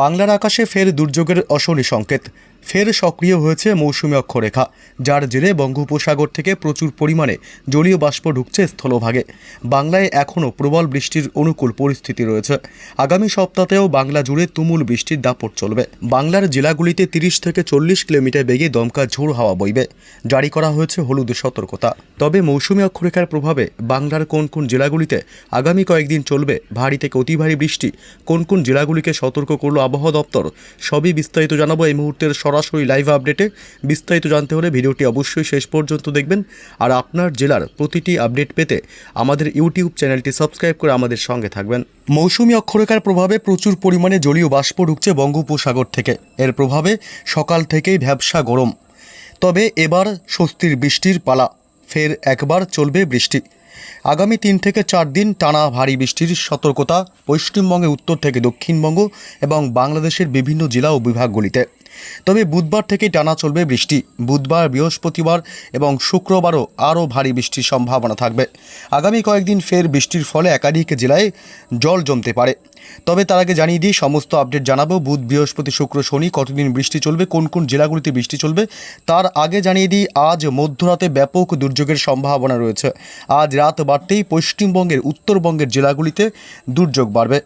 বাংলার আকাশে ফের দুর্যোগের অশনি সংকেত। ফের সক্রিয় হয়েছে মৌসুমী অক্ষরেখা, যার জেরে বঙ্গোপসাগর থেকে প্রচুর পরিমাণে জলীয় বাষ্প ঢুকছে স্থলভাগে। বাংলায় এখনও প্রবল বৃষ্টির অনুকূল পরিস্থিতি রয়েছে। আগামী সপ্তাহেও বাংলা জুড়ে তুমুল বৃষ্টির দাপট চলবে। বাংলার জেলাগুলিতে তিরিশ থেকে চল্লিশ কিলোমিটার বেগে দমকা ঝোড় হাওয়া বইবে। জারি করা হয়েছে হলুদ সতর্কতা। তবে মৌসুমী অক্ষরেখার প্রভাবে বাংলার কোন কোন জেলাগুলিতে আগামী কয়েকদিন চলবে ভারী থেকে অতি ভারী বৃষ্টি, কোন কোন জেলাগুলিকে সতর্ক করল আবহাওয়া দপ্তর, সবই বিস্তারিত জানাব এই মুহূর্তের সরাসরি লাইভ আপডেটে বিস্তারিত জানতে হলে ভিডিওটি অবশ্যই শেষ পর্যন্ত দেখবেন। আর আপনার জেলার প্রতিটি আপডেট পেতে আমাদের ইউটিউব চ্যানেলটি সাবস্ক্রাইব করে আমাদের সঙ্গে থাকবেন। মৌসুমী অক্ষরেখার প্রভাবে প্রচুর পরিমাণে জলীয় বাষ্প ঢুকছে বঙ্গোপসাগর থেকে। এর প্রভাবে সকাল থেকেই ভ্যাবসা গরম। তবে এবার স্বস্তির বৃষ্টির পালা। ফের একবার চলবে বৃষ্টি। আগামী তিন থেকে চার দিন টানা ভারী বৃষ্টির সতর্কতা পশ্চিমবঙ্গে, উত্তর থেকে দক্ষিণবঙ্গ এবং বাংলাদেশের বিভিন্ন জেলা ও বিভাগগুলিতে। তবে বুধবার থেকে টানা চলবে বৃষ্টি। বুধবার, বৃহস্পতিবার এবং শুক্রবারও আরও ভারী বৃষ্টির সম্ভাবনা থাকবে। আগামী কয়েকদিন ফের বৃষ্টির ফলে একাধিক জেলায় জল জমতে পারে। তবে তার আগে জানিয়ে দিই, সমস্ত আপডেট জানাব। বুধ, বৃহস্পতি, শুক্র, শনি কতদিন বৃষ্টি চলবে, কোন কোন জেলাগুলিতে বৃষ্টি চলবে, তার আগে জানিয়ে দিই, আজ মধ্যরাতে ব্যাপক দুর্যোগের সম্ভাবনা রয়েছে। আজ রাত বাড়তেই পশ্চিমবঙ্গের উত্তরবঙ্গের জেলাগুলিতে দুর্যোগ বাড়বে।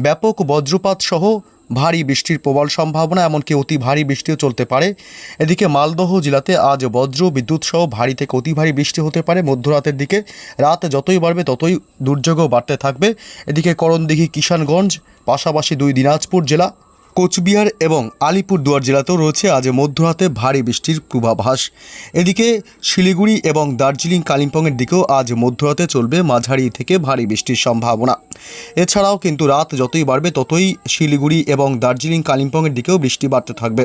ব্যাপক বজ্রপাত সহ ভারী বৃষ্টির প্রবল সম্ভাবনা, এমনকি অতি ভারী বৃষ্টিও চলতে পারে। এদিকে মালদহ জেলাতে আজ বজ্র বিদ্যুৎ সহ ভারী থেকে অতি ভারী বৃষ্টি হতে পারে। মধ্যরাতের দিকে রাত যতই বাড়বে, ততই দুর্যোগও বাড়তে থাকবে। এদিকে করণদিঘি, কিষানগঞ্জ, পাশাপাশি দুই দিনাজপুর জেলা কোচবিহার এবং আলিপুরদুয়ার জেলাতেও রয়েছে আজ মধ্যরাতে ভারী বৃষ্টির পূর্বাভাস। এদিকে শিলিগুড়ি এবং দার্জিলিং কালিম্পংয়ের দিকেও আজ মধ্যরাতে চলবে মাঝারি থেকে ভারী বৃষ্টির সম্ভাবনা। এছাড়াও কিন্তু রাত যতই বাড়বে, ততই শিলিগুড়ি এবং দার্জিলিং কালিম্পংয়ের দিকেও বৃষ্টি বাড়তে থাকবে।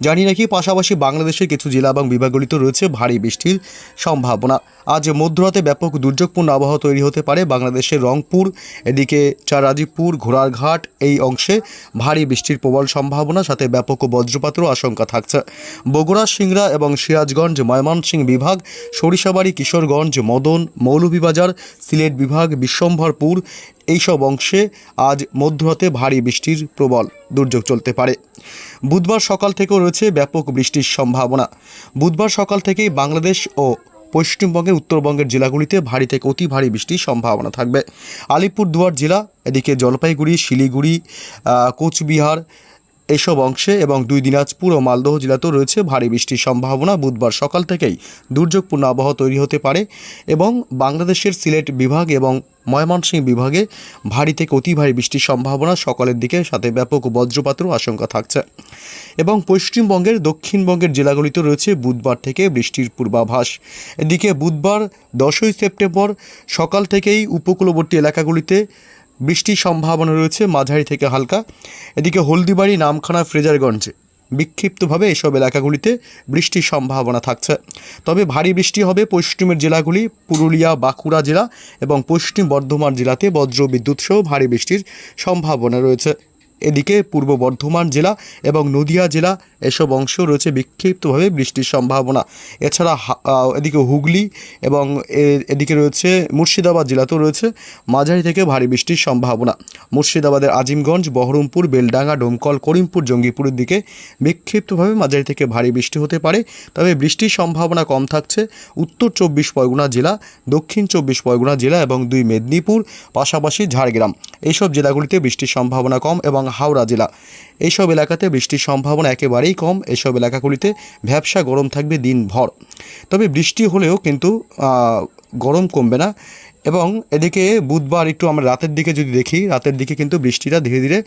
জানি রাখি পাশাপাশি বাংলাদেশের কিছু জেলা এবং বিভাগগুলিতে রয়েছে ভারী বৃষ্টির সম্ভাবনা। আজ মধ্যরাতে ব্যাপক দুর্যোগপূর্ণ আবহাওয়া তৈরি হতে পারে বাংলাদেশের রংপুর, এদিকে চারাজিপুর ঘোড়ারঘাট এই অংশে ভারী বৃষ্টির প্রবল সম্ভাবনা, সাথে ব্যাপক বজ্রপাতেরও আশঙ্কা থাকছে। বগুড়া, সিংড়া এবং সিরাজগঞ্জ, ময়মনসিংহ বিভাগ, সরিষাবাড়ি, কিশোরগঞ্জ, মদন, মৌলভীবাজার, সিলেট বিভাগ, বিশ্বম্ভরপুর এইসব অংশে আজ মধ্যরাতে ভারী বৃষ্টির প্রবল দুর্যোগ চলতে পারে। বুধবার সকাল থেকেও রয়েছে ব্যাপক বৃষ্টির সম্ভাবনা। বুধবার সকাল থেকেই বাংলাদেশ ও পশ্চিমবঙ্গের, উত্তরবঙ্গের জেলাগুলিতে ভারী থেকে অতি ভারী বৃষ্টির সম্ভাবনা থাকবে। আলিপুরদুয়ার জেলা, এদিকে জলপাইগুড়ি, শিলিগুড়ি কোচবিহার এসব অংশে এবং দুই দিনাজপুর ও মালদহ জেলাতেও রয়েছে ভারী বৃষ্টির সম্ভাবনা। বুধবার সকাল থেকেই দুর্যোগপূর্ণ আবহাওয়া তৈরি হতে পারে এবং বাংলাদেশের সিলেট বিভাগ এবং ময়মনসিংহ বিভাগে ভারী থেকে অতি ভারী বৃষ্টির সম্ভাবনা। সকালের দিকে সাথে ব্যাপক বজ্রপাতেরও আশঙ্কা থাকছে। এবং পশ্চিমবঙ্গের, দক্ষিণবঙ্গের জেলাগুলিতে রয়েছে বুধবার থেকে বৃষ্টির পূর্বাভাস। এদিকে বুধবার দশই সেপ্টেম্বর সকাল থেকেই উপকূলবর্তী এলাকাগুলিতে বৃষ্টির সম্ভাবনা রয়েছে, মাঝারি থেকে হালকা। এদিকে হলদিবাড়ি, নামখানা, ফ্রেজারগঞ্জে বিক্ষিপ্তভাবে এসব এলাকাগুলিতে বৃষ্টির সম্ভাবনা থাকছে। তবে ভারী বৃষ্টি হবে পশ্চিমের জেলাগুলি, পুরুলিয়া, বাঁকুড়া জেলা এবং পশ্চিম বর্ধমান জেলাতে বজ্র বিদ্যুৎ সহ ভারী বৃষ্টির সম্ভাবনা রয়েছে। এদিকে পূর্ব বর্ধমান জেলা এবং নদিয়া জেলা এসব অংশ রয়েছে বিক্ষিপ্তভাবে বৃষ্টির সম্ভাবনা। এছাড়া এদিকে হুগলি এবং এদিকে রয়েছে মুর্শিদাবাদ জেলাতেও রয়েছে মাঝারি থেকে ভারী বৃষ্টির সম্ভাবনা। মুর্শিদাবাদের আজিমগঞ্জ, বহরমপুর, বেলডাঙ্গা, ডোমকল, করিমপুর, জঙ্গিপুরের দিকে বিক্ষিপ্তভাবে মাঝারি থেকে ভারী বৃষ্টি হতে পারে। তবে বৃষ্টির সম্ভাবনা কম থাকছে উত্তর চব্বিশ পরগনা জেলা, দক্ষিণ চব্বিশ পরগনা জেলা এবং দুই মেদিনীপুর, পাশাপাশি ঝাড়গ্রাম। এইসব জেলাগুলিতে বৃষ্টির সম্ভাবনা কম এবং হাওড়া জেলা। এইসব এলাকাতে বৃষ্টির সম্ভাবনা একেবারেই কম। এইসব এলাকাগুলিতে ভ্যাবসা গরম থাকবে দিনভর। তবে বৃষ্টি হলেও কিন্তু গরম কমবে না। এবং এদিকে বুধবার একটু আমরা রাতের দিকে যদি দেখি, রাতের দিকে কিন্তু বৃষ্টিটা ধীরে ধীরে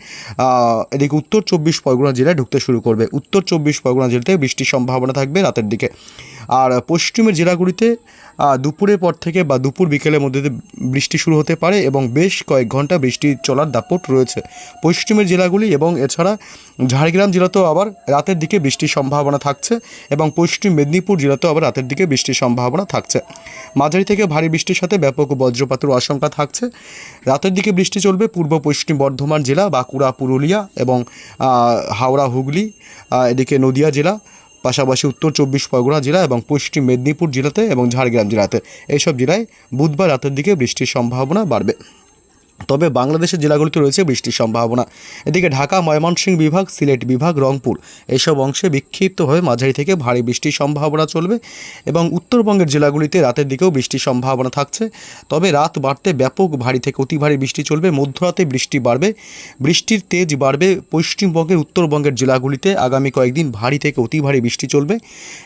এদিকে উত্তর চব্বিশ পরগনা জেলায় ঢুকতে শুরু করবে। উত্তর চব্বিশ পরগনা জেলাতে বৃষ্টির সম্ভাবনা থাকবে রাতের দিকে। আর পশ্চিমের জেলাগুলিতে দুপুরের পর থেকে বা দুপুর বিকেলের মধ্যে বৃষ্টি শুরু হতে পারে এবং বেশ কয়েক ঘণ্টা বৃষ্টি চলার দাপট রয়েছে। পশ্চিমের জেলাগুলি এবং এছাড়া ঝাড়গ্রাম জেলাতেও আবার রাতের দিকে বৃষ্টির সম্ভাবনা থাকছে এবং পশ্চিম মেদিনীপুর জেলাতেও আবার রাতের দিকে বৃষ্টির সম্ভাবনা থাকছে। মাঝারি থেকে ভারী বৃষ্টির সাথে ব্যাপক বজ্রপাতের আশঙ্কা থাকছে। রাতের দিকে বৃষ্টি চলবে পূর্ব পশ্চিম বর্ধমান জেলা, বাঁকুড়া, পুরুলিয়া এবং হাওড়া, হুগলি এদিকে নদিয়া জেলা। পাশাপাশি উত্তর চব্বিশ পরগনা জেলা এবং পশ্চিম মেদিনীপুর জেলাতে এবং ঝাড়গ্রাম জেলাতে। এইসব জেলায় বুধবার রাতের দিকে বৃষ্টির সম্ভাবনা বাড়বে। তবে বাংলাদেশের জেলাগুলিতে রয়েছে বৃষ্টির সম্ভাবনা। এদিকে ঢাকা, ময়মনসিংহ বিভাগ, সিলেট বিভাগ, রংপুর এইসব অংশে বিক্ষিপ্তভাবে মাঝারি থেকে ভারী বৃষ্টির সম্ভাবনা চলবে এবং উত্তরবঙ্গের জেলাগুলিতে রাতের দিকেও বৃষ্টির সম্ভাবনা থাকছে। তবে রাত বাড়তে ব্যাপক ভারী থেকে অতি ভারী বৃষ্টি চলবে। মধ্যরাতে বৃষ্টি বাড়বে। বৃষ্টির তেজ বাড়বে পশ্চিমবঙ্গের, উত্তরবঙ্গের জেলাগুলিতে। আগামী কয়েকদিন ভারী থেকে অতি ভারী বৃষ্টি চলবে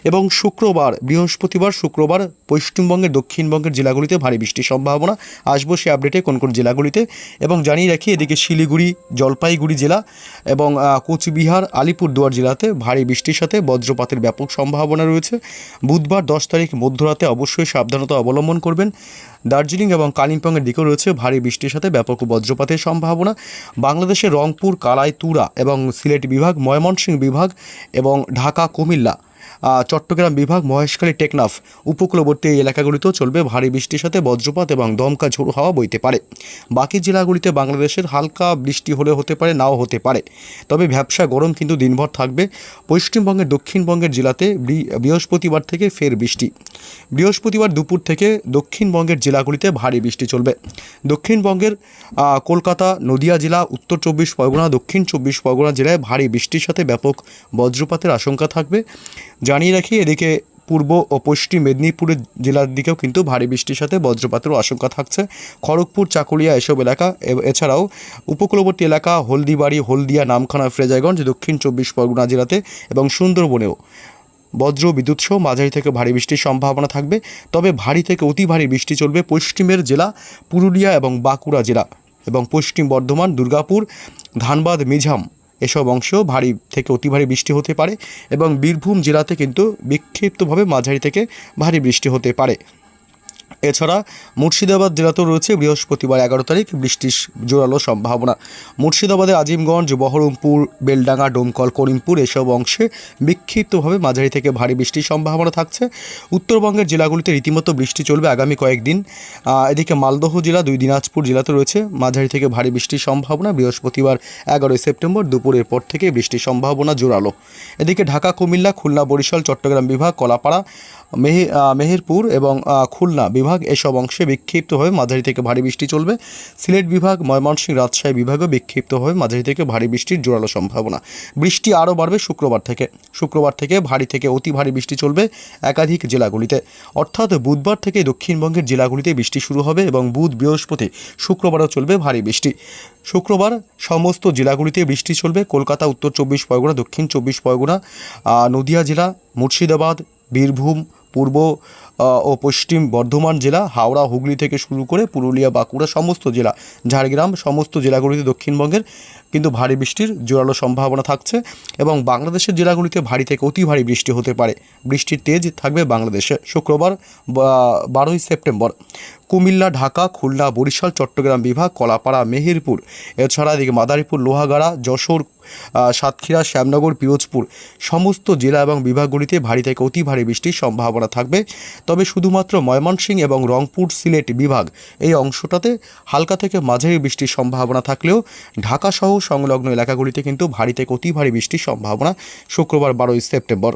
এবং শুক্রবার, বৃহস্পতিবার, শুক্রবার পশ্চিমবঙ্গের, দক্ষিণবঙ্গের জেলাগুলিতে ভারী বৃষ্টির সম্ভাবনা। আসব সে আপডেটে কোন কোন জেলাগুলিতে। এবং জানিয়ে রাখি, এদিকে শিলিগুড়ি, জলপাইগুড়ি জেলা এবং কোচবিহার, আলিপুরদুয়ার জেলাতে ভারী বৃষ্টির সাথে বজ্রপাতের ব্যাপক সম্ভাবনা রয়েছে। বুধবার দশ তারিখ মধ্যরাতে অবশ্যই সাবধানতা অবলম্বন করবেন। দার্জিলিং এবং কালিম্পংয়ের দিকেও রয়েছে ভারী বৃষ্টির সাথে ব্যাপক বজ্রপাতের সম্ভাবনা। বাংলাদেশের রংপুর, কালাইতুরা এবং সিলেট বিভাগ, ময়মনসিংহ বিভাগ এবং ঢাকা, কুমিল্লা চট্টগ্রাম বিভাগ মহেশখালী টেকনাফ উপকূলবর্তী এলাকাগুলিতেও চলবে ভারী বৃষ্টির সাথে বজ্রপাত এবং দমকা ঝোড়ো হাওয়া বইতে পারে। বাকি জেলাগুলিতে বাংলাদেশের হালকা বৃষ্টি হলে হতে পারে, নাও হতে পারে। তবে ভ্যাবসা গরম কিন্তু দিনভর থাকবে। পশ্চিমবঙ্গের দক্ষিণবঙ্গের জেলাতে বৃহস্পতিবার থেকে ফের বৃষ্টি। বৃহস্পতিবার দুপুর থেকে দক্ষিণবঙ্গের জেলাগুলিতে ভারী বৃষ্টি চলবে। দক্ষিণবঙ্গের কলকাতা, নদিয়া জেলা, উত্তর চব্বিশ পরগনা, দক্ষিণ চব্বিশ পরগনা জেলায় ভারী বৃষ্টির সাথে ব্যাপক বজ্রপাতের আশঙ্কা থাকবে। জানিয়ে রাখি, এদিকে পূর্ব ও পশ্চিম মেদিনীপুরের জেলার দিকেও কিন্তু ভারী বৃষ্টির সাথে বজ্রপাতেরও আশঙ্কা থাকছে। খড়গপুর, চাকুলিয়া এসব এলাকা এছাড়াও উপকূলবর্তী এলাকা হলদিবাড়ি, হলদিয়া, নামখানা, ফ্রেজাইগঞ্জ, দক্ষিণ চব্বিশ পরগনা জেলাতে এবং সুন্দরবনেও বজ্র, বিদ্যুৎ সহ মাঝারি থেকে ভারী বৃষ্টির সম্ভাবনা থাকবে। তবে ভারী থেকে অতি ভারী বৃষ্টি চলবে পশ্চিমের জেলা পুরুলিয়া এবং বাঁকুড়া জেলা এবং পশ্চিম বর্ধমান, দুর্গাপুর, ধানবাদ মিঝাম এসব অংশেও ভারী থেকে অতি ভারী বৃষ্টি হতে পারে এবং বীরভূম জেলাতে কিন্তু বিক্ষিপ্তভাবে মাঝারি থেকে ভারী বৃষ্টি হতে পারে। এছাড়া মুর্শিদাবাদ, জেলাতেও রয়েছে বৃহস্পতিবার এগারো তারিখ বৃষ্টির জোরালো সম্ভাবনা। মুর্শিদাবাদে আজিমগঞ্জ, বহরমপুর, বেলডাঙ্গা, ডোমকল, করিমপুর এসব অংশে বিক্ষিপ্তভাবে মাঝারি থেকে ভারী বৃষ্টির সম্ভাবনা থাকছে। উত্তরবঙ্গের জেলাগুলিতে রীতিমতো বৃষ্টি চলবে আগামী কয়েকদিন। এদিকে মালদহ জেলা, দুই দিনাজপুর জেলাতে রয়েছে মাঝারি থেকে ভারী বৃষ্টির সম্ভাবনা। বৃহস্পতিবার এগারোই সেপ্টেম্বর দুপুরের পর থেকে বৃষ্টির সম্ভাবনা জোরালো। এদিকে ঢাকা, কুমিল্লা, খুলনা, বরিশাল, চট্টগ্রাম বিভাগ, কলাপাড়া, মেহে মেহেরপুর এবং খুলনা বিভাগ এসব অংশে বিক্ষিপ্তভাবে মাঝারি থেকে ভারী বৃষ্টি চলবে। সিলেট বিভাগ, ময়মনসিংহ, রাজশাহী বিভাগও বিক্ষিপ্তভাবে মাঝারি থেকে ভারী বৃষ্টির জোরালো সম্ভাবনা। বৃষ্টি আরও বাড়বে শুক্রবার থেকে। শুক্রবার থেকে ভারী থেকে অতি ভারী বৃষ্টি চলবে একাধিক জেলাগুলিতে। অর্থাৎ বুধবার থেকে দক্ষিণবঙ্গের জেলাগুলিতে বৃষ্টি শুরু হবে এবং বুধ বৃহস্পতি শুক্রবারও চলবে ভারী বৃষ্টি। শুক্রবার সমস্ত জেলাগুলিতে বৃষ্টি চলবে। কলকাতা, উত্তর চব্বিশ পরগনা, দক্ষিণ চব্বিশ পরগনা নদিয়া জেলা, মুর্শিদাবাদ, বীরভূম, পূর্ব ও পশ্চিম বর্ধমান জেলা, হাওড়া, হুগলি থেকে শুরু করে পুরুলিয়া, বাঁকুড়া সমস্ত জেলা, ঝাড়গ্রাম সমস্ত জেলাগুলিতে দক্ষিণবঙ্গের কিন্তু ভারী বৃষ্টির জোরালো সম্ভাবনা থাকছে এবং বাংলাদেশের জেলাগুলিতে ভারী থেকে অতি ভারী বৃষ্টি হতে পারে। বৃষ্টির তেজ থাকবে বাংলাদেশে শুক্রবার বারোই সেপ্টেম্বর। কুমিল্লা, ঢাকা, খুলনা, বরিশাল, চট্টগ্রাম বিভাগ, কলাপাড়া, মেহেরপুর। এছাড়া এদিকে মাদারীপুর, লোহাগাড়া, যশোর সাতক্ষীরা, শ্যামনগর, পিরোজপুর সমস্ত জেলা এবং বিভাগগুলিতে ভারী থেকে অতি ভারী বৃষ্টির সম্ভাবনা থাকবে। তবে শুধুমাত্র ময়মনসিংহ এবং রংপুর সিলেট বিভাগ এই অংশটাতে হালকা থেকে মাঝারি বৃষ্টির সম্ভাবনা থাকলেও ঢাকা সহ সংলগ্ন এলাকাগুলিতে কিন্তু ভারী থেকে অতি ভারী বৃষ্টির সম্ভাবনা শুক্রবার বারোই সেপ্টেম্বর।